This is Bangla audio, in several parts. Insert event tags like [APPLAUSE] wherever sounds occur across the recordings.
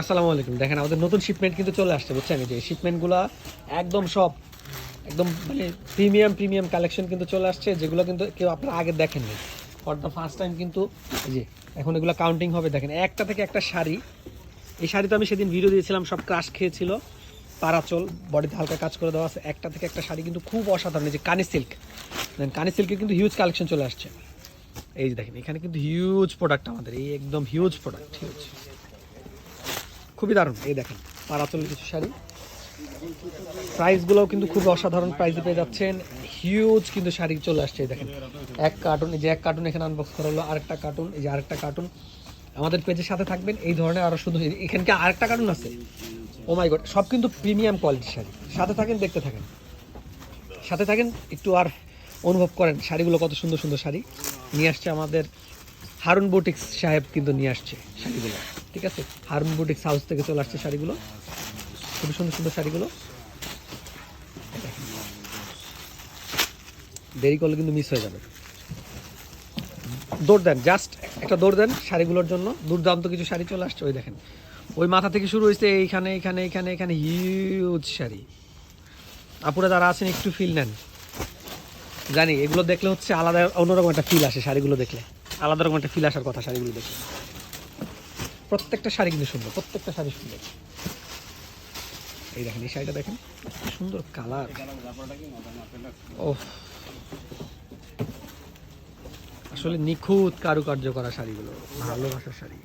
আসসালামু আলাইকুম। দেখেন আমাদের নতুন শিপমেন্ট কিন্তু চলে আসছে, বুঝছেন? যে শিপমেন্টগুলো একদম সব, একদম মানে প্রিমিয়াম প্রিমিয়াম কালেকশন কিন্তু চলে আসছে, যেগুলো কিন্তু কেউ আপনারা আগে দেখেননি। ফর দ্য ফার্স্ট টাইম কিন্তু যে, এখন এগুলো কাউন্টিং হবে। দেখেন, একটা থেকে একটা শাড়ি। এই শাড়ি তো আমি সেদিন ভিডিও দিয়েছিলাম, সব ক্রাশ খেয়েছিল। পারাচল বডিতে হালকা কাজ করে দেওয়া আছে। একটা থেকে একটা শাড়ি কিন্তু খুব অসাধারণ। এই যে কানি সিল্ক কানি সিল্কের কিন্তু হিউজ কালেকশন চলে আসছে। এই যে দেখেন, এখানে কিন্তু হিউজ প্রোডাক্ট আমাদের। এই একদম হিউজ প্রোডাক্ট হিউজ খুবই দারুণ। এই দেখেন পারাচলের কিছু শাড়ি। প্রাইসগুলোও কিন্তু খুব অসাধারণ প্রাইসে পেয়ে যাচ্ছেন। হিউজ কিন্তু শাড়ি চলে আসছে দেখেন। এক কার্টুন এই যে এক কার্টুন এখানে আনবক্স করা হলো, আরেকটা কার্টুন এই যে আরেকটা কার্টুন আমাদের পেজের সাথে থাকবেন, এই ধরনের আরও শুধু এখানে কি আরেকটা কার্টুন আছে? ও মাই গড সব কিন্তু প্রিমিয়াম কোয়ালিটির শাড়ি। সাথে থাকেন, দেখতে থাকেন। সাথে থাকেন, একটু আর অনুভব করেন শাড়িগুলো কত সুন্দর সুন্দর শাড়ি। নিয়ে আসছে আমাদের হারুন বুটিক্স সাহেব কিন্তু নিয়ে আসছে শাড়িগুলো। ঠিক আছে? বুটিক্স হাউস থেকে চলে আসছে শাড়িগুলো। খুবই সুন্দর সুন্দর শাড়িগুলো। দেরি করলে কিন্তু মিস হয়ে যাবে। দৌড় দেন জাস্ট একটা দৌড় দেন শাড়িগুলোর জন্য। দুর্দান্ত কিছু শাড়ি চলে আসছে, ওই দেখেন। ওই মাথা থেকে শুরু হয়েছে এইখানে এখানে এখানে এখানে হিউজ শাড়ি। আপুরা যারা আছেন, একটু ফিল নেন। জানি, এগুলো দেখলে হচ্ছে আলাদা অন্যরকম একটা ফিল আসে শাড়িগুলো দেখলে। আলাদা রকম একটা ফিল আসার কথা শাড়িগুলো দেখলে। প্রত্যেকটা শাড়ি কিন্তু সুন্দর, প্রত্যেকটা শাড়ি সুন্দর। এই দেখেন, এই শাড়িটা দেখেন সুন্দর কালার। ও আসলে নিখুঁত কারুকার্য করা শাড়িগুলো, ভালোবাসার শাড়ি।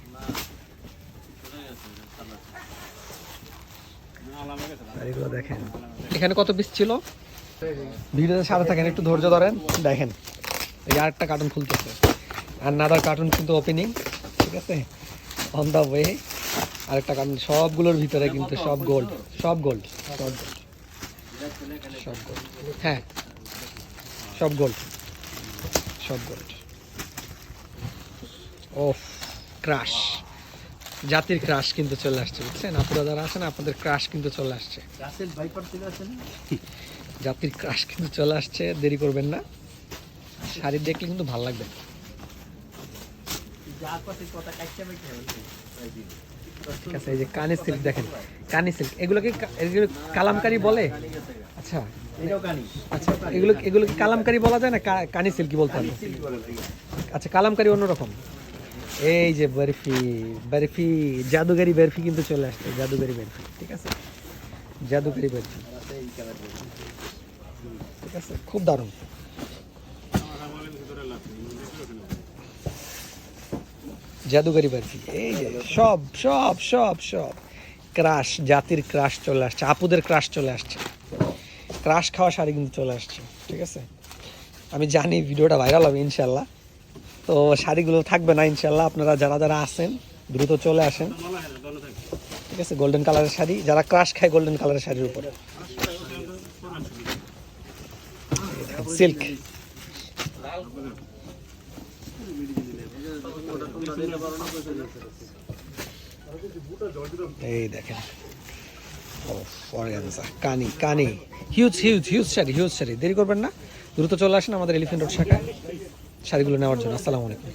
শাড়িগুলো দেখেন। এখানে কত পিস ছিল? ভিডিওতে সাথে থাকেন, একটু ধৈর্য ধরেন। দেখেন, এই আরেকটা কার্টুন খুলতেছে। আর নাদার কার্টুন কিন্তু ওপেনিং ঠিক আছে? অন দ্য ওয়ে আরেকটা কারণ সবগুলোর ভিতরে কিন্তু সব গোল্ড সব গোল্ড সব গোল্ড সব গোল্ড হ্যাঁ সব গোল্ড সব গোল্ড ও ক্রাশ জাতির ক্রাশ কিন্তু চলে আসছে বুঝছেন? আপনারা যারা আছেন আপনাদের ক্রাশ কিন্তু চলে আসছে। জাতির ক্রাশ [LAUGHS] কিন্তু চলে আসছে দেরি করবেন না। শাড়ি দেখলে কিন্তু ভালো লাগবে যা পাশে কথা কাটতে মেটে ঠিক আছে এই যে কানি সিল্ক দেখেন। কানি সিল্ক এগুলোকে কা- এগুলো কালামকারি বলে? আচ্ছা। আচ্ছা এগুলো এগুলো কি কালামকারি বলা যায় না? কানি সিল্ক বলতে হবে? আচ্ছা কালামকারি অন্যরকম। এই যে বরফি বরফি, জাদুগারি বরফি কিন্তু চলে আসছে, জাদুগারি বরফি, ঠিক আছে? জাদুগারি বরফি। ঠিক আছে? খুব দারুণ। জাদুগারি বরফি এই যে, সব সব সব সব। ক্রাশ, জাতির ক্রাশ চলে আসছে, আপুদের ক্রাশ চলে আসছে। ক্রাশ খাওয়া শাড়ি কিন্তু চলে আসছে, ঠিক আছে? আমি জানি ভিডিওটা ভাইরাল হবে ইনশাল্লাহ তো শাড়িগুলো থাকবে না ইনশাল্লাহ আপনারা যারা যারা আসেন দ্রুত চলে আসেন। ঠিক আছে গোল্ডেন কালারের শাড়ি। যারা ক্রাশ খায় গোল্ডেন কালারের শাড়ির উপরে। সিল্ক এই দেখেন। কানি কানি। Huge huge huge sari huge sari. দেরি করবেন না। দ্রুত চলে আসেন আমাদের এলিফেন্ট রোড শাখায়। শাড়িগুলো নেওয়ার জন্য। আসসালামু আলাইকুম।